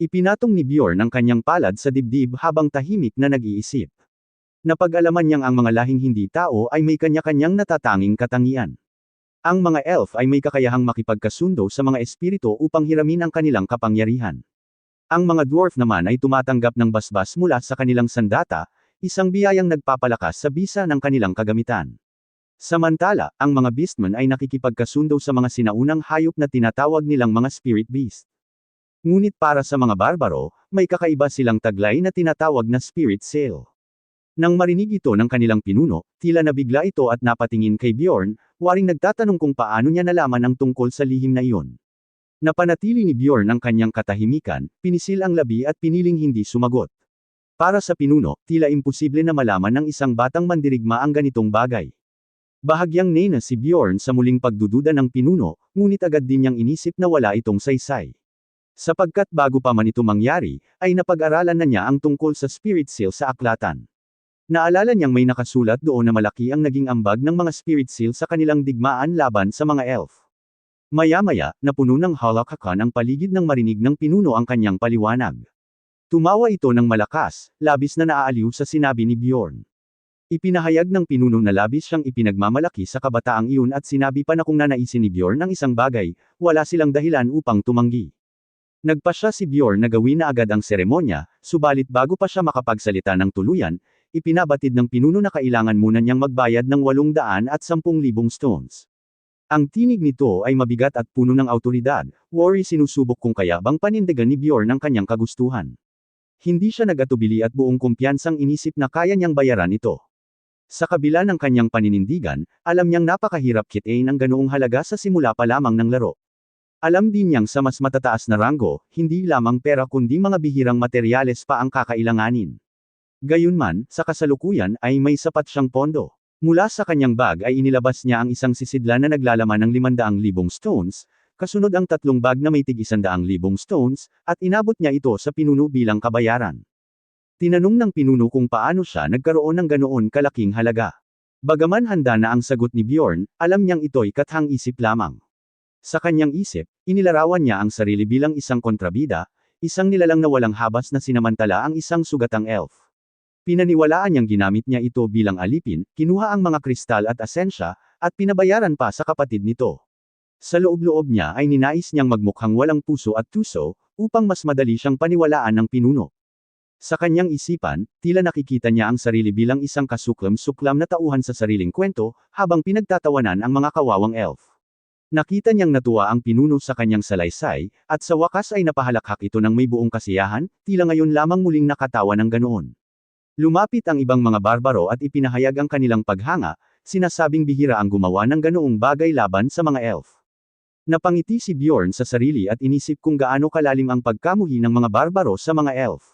Ipinatong ni Bjorn ang kanyang palad sa dibdib habang tahimik na nag-iisip. Napag-alaman niyang ang mga lahing hindi tao ay may kanya-kanyang natatanging katangian. Ang mga elf ay may kakayahang makipagkasundo sa mga espiritu upang hiramin ang kanilang kapangyarihan. Ang mga dwarf naman ay tumatanggap ng basbas mula sa kanilang sandata, isang biyayang nagpapalakas sa bisa ng kanilang kagamitan. Samantala, ang mga beastmen ay nakikipagkasundo sa mga sinaunang hayop na tinatawag nilang mga spirit beast. Ngunit para sa mga barbaro, may kakaiba silang taglay na tinatawag na spirit sail. Nang marinig ito ng kanilang pinuno, tila nabigla ito at napatingin kay Bjorn, waring nagtatanong kung paano niya nalaman ang tungkol sa lihim na iyon. Napanatili ni Bjorn ang kanyang katahimikan, pinisil ang labi at piniling hindi sumagot. Para sa pinuno, tila imposible na malaman ng isang batang mandirigma ang ganitong bagay. Bahagyang nena si Bjorn sa muling pagdududa ng pinuno, ngunit agad din niyang inisip na wala itong saysay. Sapagkat bago pa man ito mangyari, ay napag-aralan na niya ang tungkol sa spirit seal sa aklatan. Naalala niyang may nakasulat doon na malaki ang naging ambag ng mga spirit seal sa kanilang digmaan laban sa mga elf. Maya-maya, napuno ng halakakan ang paligid ng marinig ng pinuno ang kanyang paliwanag. Tumawa ito ng malakas, labis na naaaliw sa sinabi ni Bjorn. Ipinahayag ng pinuno na labis siyang ipinagmamalaki sa kabataang iyon at sinabi pa na kung nanaisin ni Bjorn ang isang bagay, wala silang dahilan upang tumanggi. Nagpa siya si Bjorn na gawin na agad ang seremonya, subalit bago pa siya makapagsalita ng tuluyan, ipinabatid ng pinuno na kailangan muna niyang magbayad ng 800 at 10,000 stones. Ang tinig nito ay mabigat at puno ng autoridad, worry sinusubok kung kaya bang panindigan ni Bjorn ang kanyang kagustuhan. Hindi siya nagatubili at buong kumpiyansang inisip na kaya niyang bayaran ito. Sa kabila ng kanyang paninindigan, alam niyang napakahirap kitain ang ganoong halaga sa simula pa lamang ng laro. Alam din niyang sa mas matataas na ranggo, hindi lamang pera kundi mga bihirang materyales pa ang kakailanganin. Gayunman, sa kasalukuyan ay may sapat siyang pondo. Mula sa kanyang bag ay inilabas niya ang isang sisidlan na naglalaman ng 500,000 stones, kasunod ang tatlong bag na may tig 100,000 stones, at inabot niya ito sa pinuno bilang kabayaran. Tinanong ng pinuno kung paano siya nagkaroon ng ganoon kalaking halaga. Bagaman handa na ang sagot ni Bjorn, alam niyang ito'y kathang isip lamang. Sa kanyang isip, inilarawan niya ang sarili bilang isang kontrabida, isang nilalang na walang habas na sinamantala ang isang sugatang elf. Pinaniwalaan niyang ginamit niya ito bilang alipin, kinuha ang mga kristal at asensya, at pinabayaran pa sa kapatid nito. Sa loob-loob niya ay ninais niyang magmukhang walang puso at tuso, upang mas madali siyang paniwalaan ng pinuno. Sa kanyang isipan, tila nakikita niya ang sarili bilang isang kasuklam-suklam na tauhan sa sariling kwento, habang pinagtatawanan ang mga kawawang elf. Nakita niyang natuwa ang pinuno sa kanyang salaysay, at sa wakas ay napahalakhak ito ng may buong kasiyahan, tila ngayon lamang muling nakatawa ng ganoon. Lumapit ang ibang mga barbaro at ipinahayag ang kanilang paghanga, sinasabing bihira ang gumawa ng ganoong bagay laban sa mga elf. Napangiti si Bjorn sa sarili at inisip kung gaano kalalim ang pagkamuhi ng mga barbaro sa mga elf.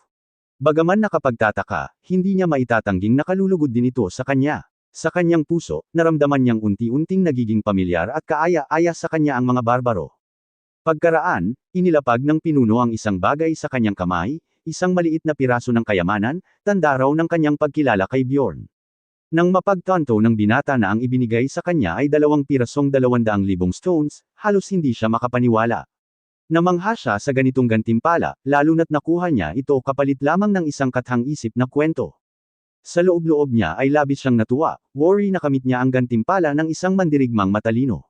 Bagaman nakapagtataka, hindi niya maitatangging nakalulugod din ito sa kanya. Sa kanyang puso, naramdaman niyang unti-unting nagiging pamilyar at kaaya-aya sa kanya ang mga barbaro. Pagkaraan, inilapag ng pinuno ang isang bagay sa kanyang kamay, isang maliit na piraso ng kayamanan, tanda raw ng kanyang pagkilala kay Bjorn. Nang mapagtanto ng binata na ang ibinigay sa kanya ay dalawang pirasong dalawandaang libong stones, halos hindi siya makapaniwala. Namangha siya sa ganitong gantimpala, lalo na't nakuha niya ito kapalit lamang ng isang kathang isip na kwento. Sa loob-loob niya ay labis siyang natuwa, worry na kamit niya ang gantimpala ng isang mandirigmang matalino.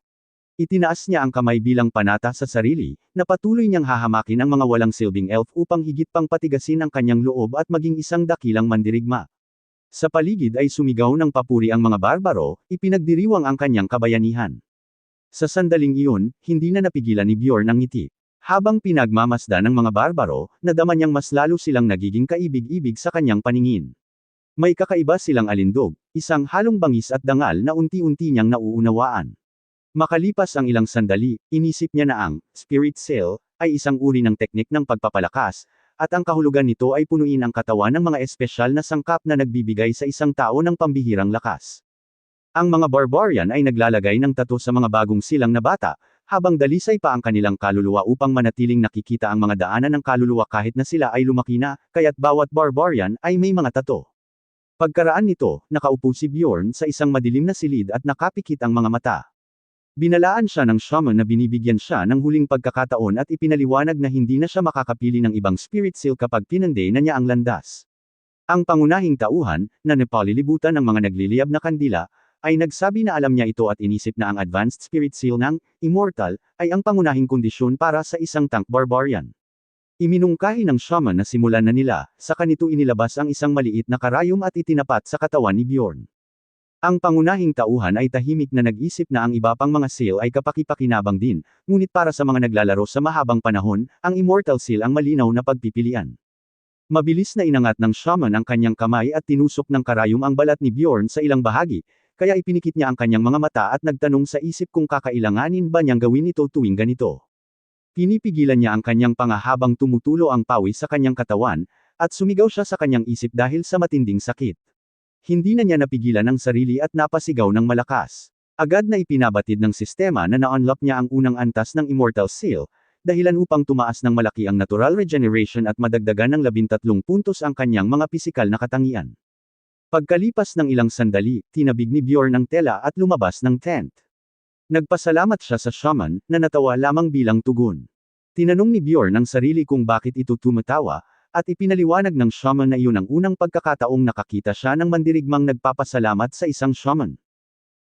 Itinaas niya ang kamay bilang panata sa sarili, na patuloy niyang hahamakin ang mga walang silbing elf upang higit pang patigasin ang kanyang loob at maging isang dakilang mandirigma. Sa paligid ay sumigaw ng papuri ang mga barbaro, ipinagdiriwang ang kanyang kabayanihan. Sa sandaling iyon, hindi na napigilan ni Bjorn ang ngiti. Habang pinagmamasda ng mga barbaro, nadama niyang mas lalo silang nagiging kaibig-ibig sa kanyang paningin. May kakaiba silang alindog, isang halong bangis at dangal na unti-unti niyang nauunawaan. Makalipas ang ilang sandali, inisip niya na ang spirit sail ay isang uri ng teknik ng pagpapalakas, at ang kahulugan nito ay punuin ang katawan ng mga espesyal na sangkap na nagbibigay sa isang tao ng pambihirang lakas. Ang mga barbarian ay naglalagay ng tato sa mga bagong silang na bata, habang dalisay pa ang kanilang kaluluwa upang manatiling nakikita ang mga daanan ng kaluluwa kahit na sila ay lumaki na, kaya't bawat barbarian ay may mga tato. Pagkaraan nito, nakaupo si Bjorn sa isang madilim na silid at nakapikit ang mga mata. Binalaan siya ng shaman na binibigyan siya ng huling pagkakataon at ipinaliwanag na hindi na siya makakapili ng ibang spirit seal kapag pinanday na niya ang landas. Ang pangunahing tauhan, na napalilibutan ng mga nagliliyab na kandila, ay nagsabi na alam niya ito at inisip na ang advanced spirit seal ng immortal ay ang pangunahing kondisyon para sa isang tank barbarian. Iminungkahi ng shaman na simulan na nila, sa kanito inilabas ang isang maliit na karayom at itinapat sa katawan ni Bjorn. Ang pangunahing tauhan ay tahimik na nag-isip na ang iba pang mga seal ay kapakipakinabang din, ngunit para sa mga naglalaro sa mahabang panahon, ang Immortal Seal ang malinaw na pagpipilian. Mabilis na inangat ng shaman ang kanyang kamay at tinusok ng karayom ang balat ni Bjorn sa ilang bahagi, kaya ipinikit niya ang kanyang mga mata at nagtanong sa isip kung kakailanganin ba niyang gawin ito tuwing ganito. Pinipigilan niya ang kanyang panga habang tumutulo ang pawis sa kanyang katawan, at sumigaw siya sa kanyang isip dahil sa matinding sakit. Hindi na niya napigilan ang sarili at napasigaw ng malakas. Agad na ipinabatid ng sistema na na-unlock niya ang unang antas ng Immortal Seal, dahilan upang tumaas ng malaki ang natural regeneration at madagdagan ng 13 puntos ang kanyang mga pisikal na katangian. Pagkalipas ng ilang sandali, tinabig ni Bjorn ang tela at lumabas ng tent. Nagpasalamat siya sa shaman, na natawa lamang bilang tugon. Tinanong ni Bjorn ang sarili kung bakit ito tumatawa, at ipinaliwanag ng shaman na iyon ang unang pagkakataong nakakita siya ng mandirigmang nagpapasalamat sa isang shaman.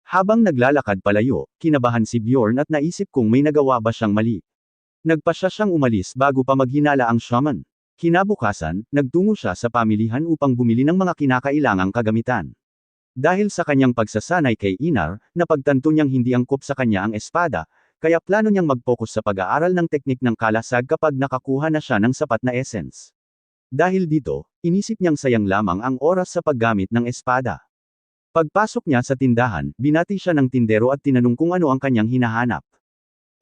Habang naglalakad palayo, kinabahan si Bjorn at naisip kung may nagawa ba siyang mali. Nagpa siya siyang umalis bago pa maghinala ang shaman. Kinabukasan, nagtungo siya sa pamilihan upang bumili ng mga kinakailangang kagamitan. Dahil sa kanyang pagsasanay kay Inar, napagtanto niyang hindi angkop sa kanya ang espada, kaya plano niyang mag-focus sa pag-aaral ng teknik ng kalasag kapag nakakuha na siya ng sapat na essence. Dahil dito, inisip niyang sayang lamang ang oras sa paggamit ng espada. Pagpasok niya sa tindahan, binati siya ng tindero at tinanong kung ano ang kanyang hinahanap.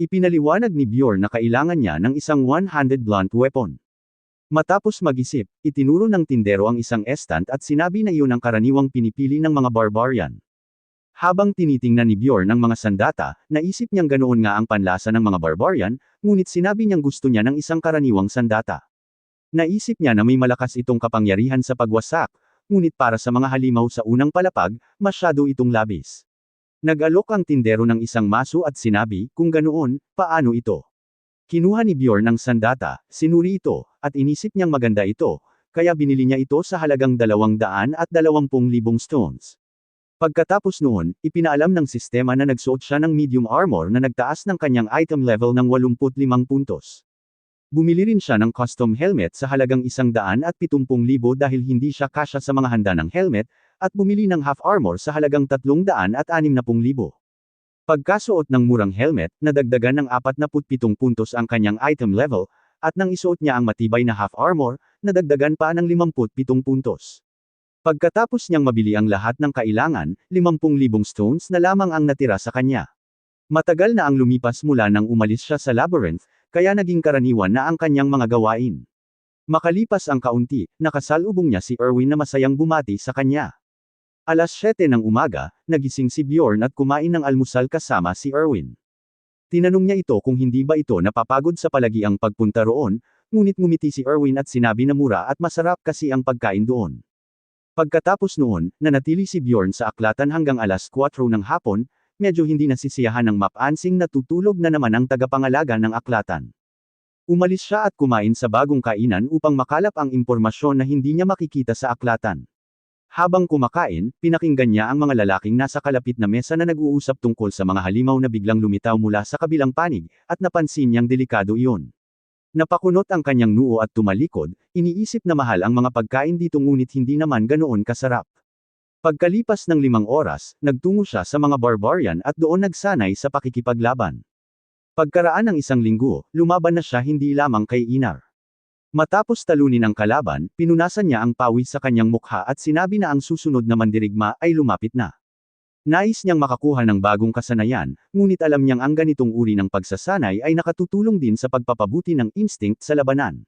Ipinaliwanag ni Bjorn na kailangan niya ng isang one-handed blunt weapon. Matapos mag-isip, itinuro ng tindero ang isang estant at sinabi na iyon ang karaniwang pinipili ng mga barbarian. Habang tinitingnan ni Bjorn ang mga sandata, naisip niyang ganoon nga ang panlasa ng mga barbarian, ngunit sinabi niyang gusto niya ng isang karaniwang sandata. Naisip niya na may malakas itong kapangyarihan sa pagwasak, ngunit para sa mga halimaw sa unang palapag, masyado itong labis. Nag-alok ang tindero ng isang maso at sinabi, kung ganoon, paano ito? Kinuha ni Bjorn ang sandata, sinuri ito, at inisip niyang maganda ito, kaya binili niya ito sa halagang 200 at 20,000 stones. Pagkatapos noon, ipinaalam ng sistema na nagsuot siya ng medium armor na nagtaas ng kanyang item level ng 85 puntos. Bumili rin siya ng custom helmet sa halagang 170,000 dahil hindi siya kasya sa mga handa ng helmet, at bumili ng half armor sa halagang 360,000. Pagkasuot ng murang helmet, nadagdagan ng 47 puntos ang kanyang item level, at nang isuot niya ang matibay na half armor, nadagdagan pa ng 57 puntos. Pagkatapos niyang mabili ang lahat ng kailangan, 50,000 stones na lamang ang natira sa kanya. Matagal na ang lumipas mula nang umalis siya sa labyrinth, kaya naging karaniwan na ang kanyang mga gawain. Makalipas ang kaunti, nakasalubong niya si Erwin na masayang bumati sa kanya. Alas 7 ng umaga, nagising si Bjorn at kumain ng almusal kasama si Erwin. Tinanong niya ito kung hindi ba ito napapagod sa palagi ang pagpunta roon, ngunit ngumiti si Erwin at sinabi na mura at masarap kasi ang pagkain doon. Pagkatapos noon, nanatili si Bjorn sa aklatan hanggang alas 4 ng hapon, medyo hindi nasisiyahan ng mapansing na tutulog na naman ang tagapangalaga ng aklatan. Umalis siya at kumain sa bagong kainan upang makalap ang impormasyon na hindi niya makikita sa aklatan. Habang kumakain, pinakinggan niya ang mga lalaking nasa kalapit na mesa na nag-uusap tungkol sa mga halimaw na biglang lumitaw mula sa kabilang panig, at napansin niyang delikado iyon. Napakunot ang kanyang noo at tumalikod, iniisip na mahal ang mga pagkain dito ngunit hindi naman ganoon kasarap. Pagkalipas ng limang oras, nagtungo siya sa mga barbarian at doon nagsanay sa pakikipaglaban. Pagkaraan ng isang linggo, lumaban na siya hindi lamang kay Inar. Matapos talunin ang kalaban, pinunasan niya ang pawis sa kanyang mukha at sinabi na ang susunod na mandirigma ay lumapit na. Nais niyang makakuha ng bagong kasanayan, ngunit alam niyang ang ganitong uri ng pagsasanay ay nakatutulong din sa pagpapabuti ng instinct sa labanan.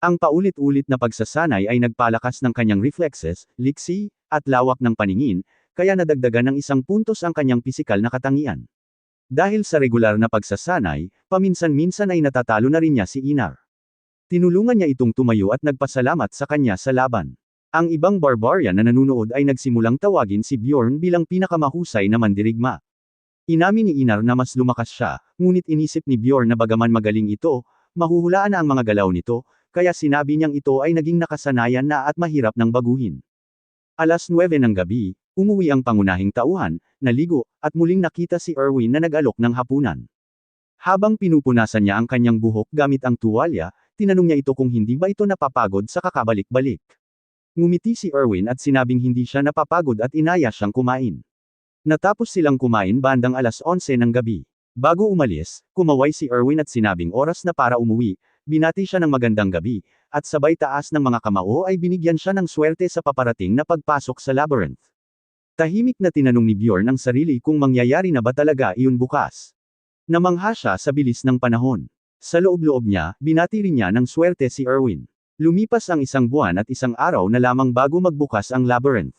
Ang paulit-ulit na pagsasanay ay nagpalakas ng kanyang reflexes, liksi, at lawak ng paningin, kaya nadagdagan ng isang puntos ang kanyang pisikal na katangian. Dahil sa regular na pagsasanay, paminsan-minsan ay natatalo na rin niya si Inar. Tinulungan niya itong tumayo at nagpasalamat sa kanya sa laban. Ang ibang barbarian na nanunood ay nagsimulang tawagin si Bjorn bilang pinakamahusay na mandirigma. Inamin ni Inar na mas lumakas siya, ngunit inisip ni Bjorn na bagaman magaling ito, mahuhulaan na ang mga galaw nito, kaya sinabi niyang ito ay naging nakasanayan na at mahirap ng baguhin. Alas 9 ng gabi, umuwi ang pangunahing tauhan, naligo, at muling nakita si Erwin na nag-alok ng hapunan. Habang pinupunasan niya ang kanyang buhok gamit ang tuwalya, tinanong niya ito kung hindi ba ito napapagod sa kakabalik-balik. Ngumiti si Erwin at sinabing hindi siya napapagod at inaya siyang kumain. Natapos silang kumain bandang alas 11 ng gabi. Bago umalis, kumaway si Erwin at sinabing oras na para umuwi, binati siya ng magandang gabi, at sabay taas ng mga kamao ay binigyan siya ng swerte sa paparating na pagpasok sa labyrinth. Tahimik na tinanong ni Bjorn ang sarili kung mangyayari na ba talaga iyon bukas. Namangha siya sa bilis ng panahon. Sa loob-loob niya, binati rin niya ng swerte si Erwin. Lumipas ang isang buwan at isang araw na lamang bago magbukas ang labyrinth.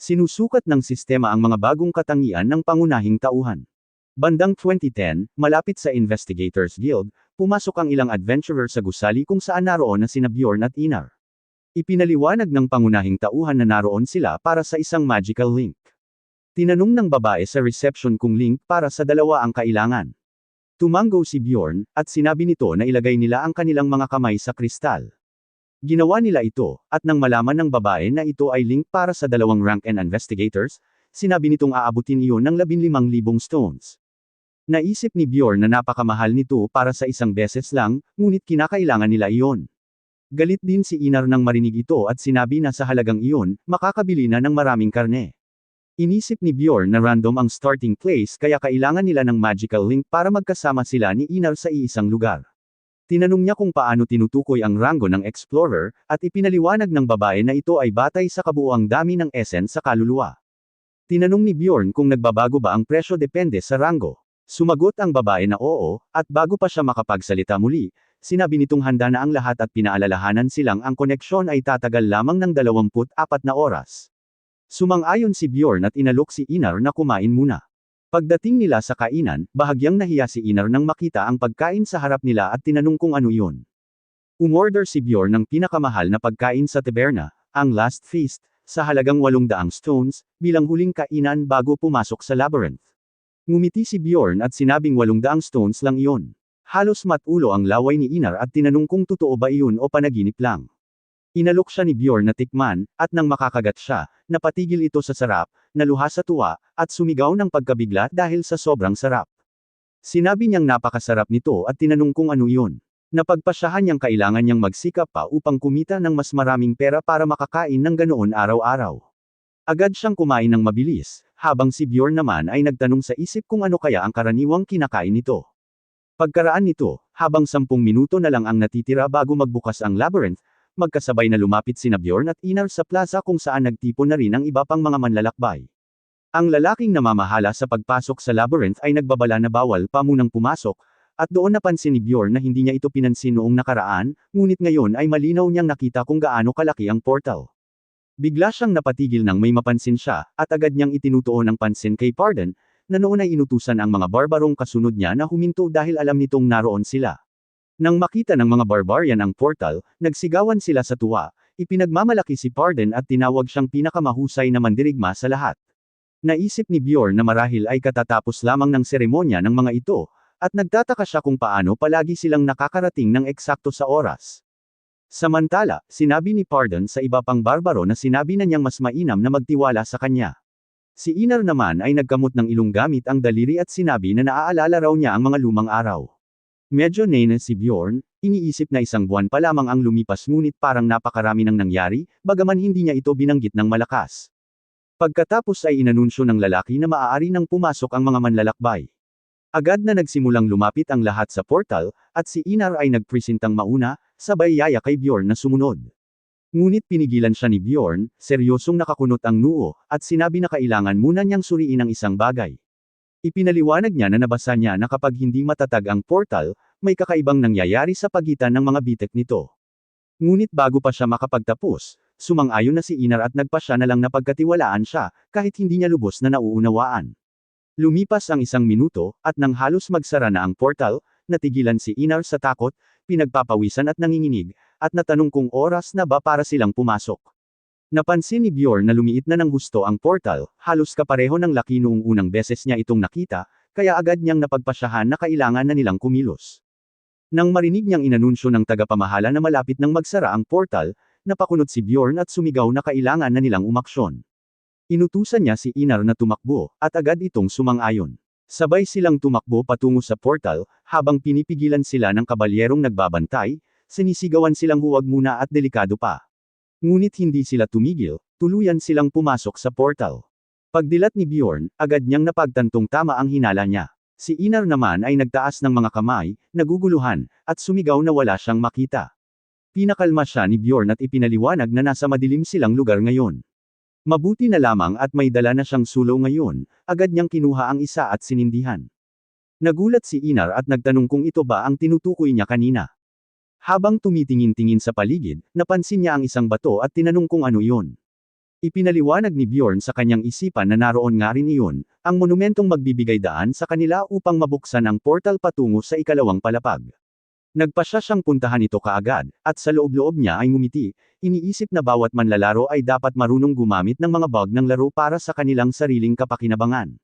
Sinusukat ng sistema ang mga bagong katangian ng pangunahing tauhan. Bandang 2010, malapit sa Investigators Guild, pumasok ang ilang adventurer sa gusali kung saan naroon na sina Bjorn at Inar. Ipinaliwanag ng pangunahing tauhan na naroon sila para sa isang magical link. Tinanong ng babae sa reception kung link para sa dalawa ang kailangan. Tumanggo si Bjorn, at sinabi nito na ilagay nila ang kanilang mga kamay sa kristal. Ginawa nila ito, at nang malaman ng babae na ito ay link para sa dalawang rank and investigators, sinabi nitong aabutin iyon ng 15,000 stones. Naisip ni Bjorn na napakamahal nito para sa isang beses lang, ngunit kinakailangan nila iyon. Galit din si Inar nang marinig ito at sinabi na sa halagang iyon, makakabili na ng maraming karne. Inisip ni Bjorn na random ang starting place kaya kailangan nila ng magical link para magkasama sila ni Inar sa iisang lugar. Tinanong niya kung paano tinutukoy ang rango ng explorer, at ipinaliwanag ng babae na ito ay batay sa kabuuang dami ng essence sa kaluluwa. Tinanong ni Bjorn kung nagbabago ba ang presyo depende sa rango. Sumagot ang babae na oo, at bago pa siya makapagsalita muli, sinabi nitong handa na ang lahat at pinaalalahanan silang ang koneksyon ay tatagal lamang ng 24 na oras. Sumang-ayon si Bjorn at inalok si Inar na kumain muna. Pagdating nila sa kainan, bahagyang nahiya si Inar nang makita ang pagkain sa harap nila at tinanong kung ano iyon. Umorder si Bjorn ng pinakamahal na pagkain sa taberna, ang Last Feast, sa halagang 800 stones, bilang huling kainan bago pumasok sa labyrinth. Ngumiti si Bjorn at sinabing 800 stones lang iyon. Halos matulo ang laway ni Inar at tinanong kung totoo ba iyon o panaginip lang. Inalok siya ni Bjorn na tikman, at nang makakagat siya, napatigil ito sa sarap, naluha sa tuwa, at sumigaw ng pagkabigla dahil sa sobrang sarap. Sinabi niyang napakasarap nito at tinanong kung ano iyon. Napagpasyahan niyang kailangan niyang magsikap pa upang kumita ng mas maraming pera para makakain ng ganoon araw-araw. Agad siyang kumain ng mabilis, habang si Bjorn naman ay nagtanong sa isip kung ano kaya ang karaniwang kinakain nito. Pagkaraan nito, habang sampung minuto na lang ang natitira bago magbukas ang labyrinth, magkasabay na lumapit sina Bjorn at Inar sa plaza kung saan nagtipon na rin ang iba pang mga manlalakbay. Ang lalaking namamahala sa pagpasok sa labyrinth ay nagbabala na bawal pa munang pumasok, at doon napansin ni Bjorn na hindi niya ito pinansin noong nakaraan, ngunit ngayon ay malinaw niyang nakita kung gaano kalaki ang portal. Bigla siyang napatigil nang may mapansin siya, at agad niyang itinutuon ang pansin kay Pardon, na noon ay inutusan ang mga barbarong kasunod niya na huminto dahil alam nitong naroon sila. Nang makita ng mga barbarian ang portal, nagsigawan sila sa tuwa, ipinagmamalaki si Pardon at tinawag siyang pinakamahusay na mandirigma sa lahat. Naisip ni Bjorn na marahil ay katatapos lamang ng seremonya ng mga ito, at nagtataka siya kung paano palagi silang nakakarating ng eksakto sa oras. Samantala, sinabi ni Pardon sa iba pang barbaro na sinabi na niyang mas mainam na magtiwala sa kanya. Si Inar naman ay nagkamot ng ilong gamit ang daliri at sinabi na naaalala raw niya ang mga lumang araw. Medyo nena si Bjorn, iniisip na isang buwan pa lamang ang lumipas ngunit parang napakarami nang nangyari, bagaman hindi niya ito binanggit ng malakas. Pagkatapos ay inanunsyo ng lalaki na maaari nang pumasok ang mga manlalakbay. Agad na nagsimulang lumapit ang lahat sa portal, at si Inar ay nagpresentang mauna, sabay yaya kay Bjorn na sumunod. Ngunit pinigilan siya ni Bjorn, seryosong nakakunot ang noo, at sinabi na kailangan muna niyang suriin ang isang bagay. Ipinaliwanag niya na nabasa niya na kapag hindi matatag ang portal, may kakaibang nangyayari sa pagitan ng mga bitek nito. Ngunit bago pa siya makapagtapos, sumang-ayon na si Inar at nagpa siya na lang na pagkatiwalaan siya, kahit hindi niya lubos na nauunawaan. Lumipas ang isang minuto, at nang halos magsara na ang portal, natigilan si Inar sa takot, pinagpapawisan at nanginginig, at natanong kung oras na ba para silang pumasok. Napansin ni Bjorn na lumiit na ng husto ang portal, halos kapareho ng laki noong unang beses niya itong nakita, kaya agad niyang napagpasyahan na kailangan na nilang kumilos. Nang marinig niyang inanunsyo ng tagapamahala na malapit nang magsara ang portal, napakunot si Bjorn at sumigaw na kailangan na nilang umaksyon. Inutusan niya si Inar na tumakbo, at agad itong sumang-ayon. Sabay silang tumakbo patungo sa portal, habang pinipigilan sila ng kabalyerong nagbabantay, sinisigawan silang huwag muna at delikado pa. Ngunit hindi sila tumigil, tuluyan silang pumasok sa portal. Pagdilat ni Bjorn, agad niyang napagtantong tama ang hinala niya. Si Inar naman ay nagtaas ng mga kamay, naguguluhan, at sumigaw na wala siyang makita. Pinakalma siya ni Bjorn at ipinaliwanag na nasa madilim silang lugar ngayon. Mabuti na lamang at may dala na siyang sulo ngayon, agad niyang kinuha ang isa at sinindihan. Nagulat si Inar at nagtanong kung ito ba ang tinutukoy niya kanina. Habang tumitingin-tingin sa paligid, napansin niya ang isang bato at tinanong kung ano iyon. Ipinaliwanag ni Bjorn sa kanyang isipan na naroon nga rin iyon, ang monumentong magbibigay daan sa kanila upang mabuksan ang portal patungo sa ikalawang palapag. Nagpasya siyang puntahan ito kaagad, at sa loob-loob niya ay ngumiti, iniisip na bawat manlalaro ay dapat marunong gumamit ng mga bug ng laro para sa kanilang sariling kapakinabangan.